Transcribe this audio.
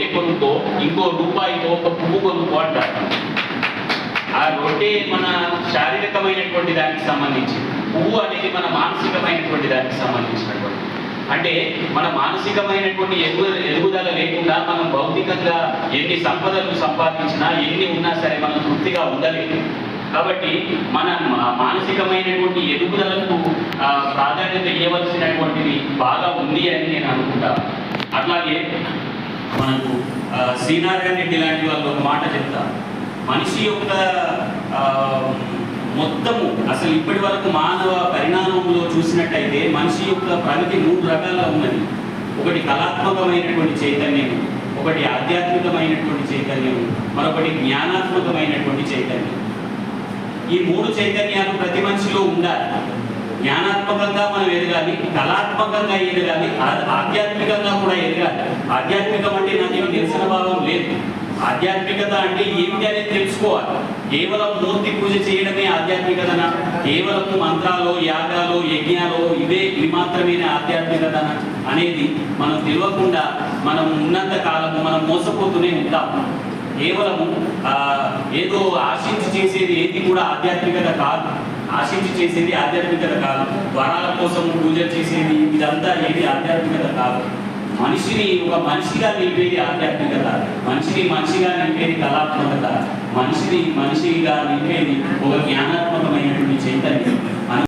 రొట్టె కొనుక్కో ఇంకో రూపాయితో ఒక పువ్వు కొనుక్కో అంటారు. ఆ రొట్టె మన శారీరకమైనటువంటి దానికి సంబంధించి పువ్వు అనేది మన మానసికమైనటువంటి దానికి సంబంధించినటువంటి. అంటే మన మానసికమైనటువంటి ఎదుగు ఎదుగుదల లేకుండా మనం భౌతికంగా ఎన్ని సంపదలు సంపాదించినా ఎన్ని ఉన్నా సరే మనం తృప్తిగా ఉండలేము. కాబట్టి మన మానసికమైనటువంటి ఎదుగుదలకు ప్రాధాన్యత ఇవ్వవలసినటువంటిది బాగా ఉంది అని నేను అనుకుంటాను అట్లాగే మనకు శ్రీనారాయణ రెడ్డి లాంటి వాళ్ళు ఒక మాట చెప్తారు మనిషి యొక్క మొత్తము అసలు ఇప్పటి వరకు మానవ పరిణామంలో చూసినట్టయితే మనిషి యొక్క ప్రగతి మూడు రకాలుగా ఉన్నది. ఒకటి కళాత్మకమైనటువంటి చైతన్యం ఒకటి ఆధ్యాత్మికమైనటువంటి చైతన్యం మరొకటి జ్ఞానాత్మకమైనటువంటి చైతన్యం. ఈ మూడు చైతన్యాలు ప్రతి మనిషిలో ఉండాలి. జ్ఞానాత్మకంగా మనం ఎదగాలి కళాత్మకంగా ఎదగాలి ఆధ్యాత్మికంగా కూడా ఎదగాలి. ఆధ్యాత్మికం ఆధ్యాత్మికత అంటే ఏమిటి అనేది తెలుసుకోవాలి. కేవలం మూర్తి పూజ చేయడమే ఆధ్యాత్మికతన? కేవలం మంత్రాలు యాగాలు యజ్ఞాలు ఇవే ఇవి మాత్రమే ఆధ్యాత్మికతన? అనేది మనం తెలియకుండా మనం ఉన్నంత కాలము మనం మోసపోతూనే ఉంటాం. కేవలము ఏదో ఆశించి చేసేది ఏది కూడా ఆధ్యాత్మికత కాదు. ఆశించి చేసేది ఆధ్యాత్మికత కాదు. వరాల కోసం పూజ చేసేది ఇదంతా ఏది ఆధ్యాత్మికత కాదు. మనిషిని ఒక మనిషిగా నింపేది ఆధ్యాత్మికత మనిషిని మనిషిగా నింపేది కళాత్మకత మనిషిని మనిషిగా నింపేది ఒక జ్ఞానాత్మకమైనటువంటి చైతన్యం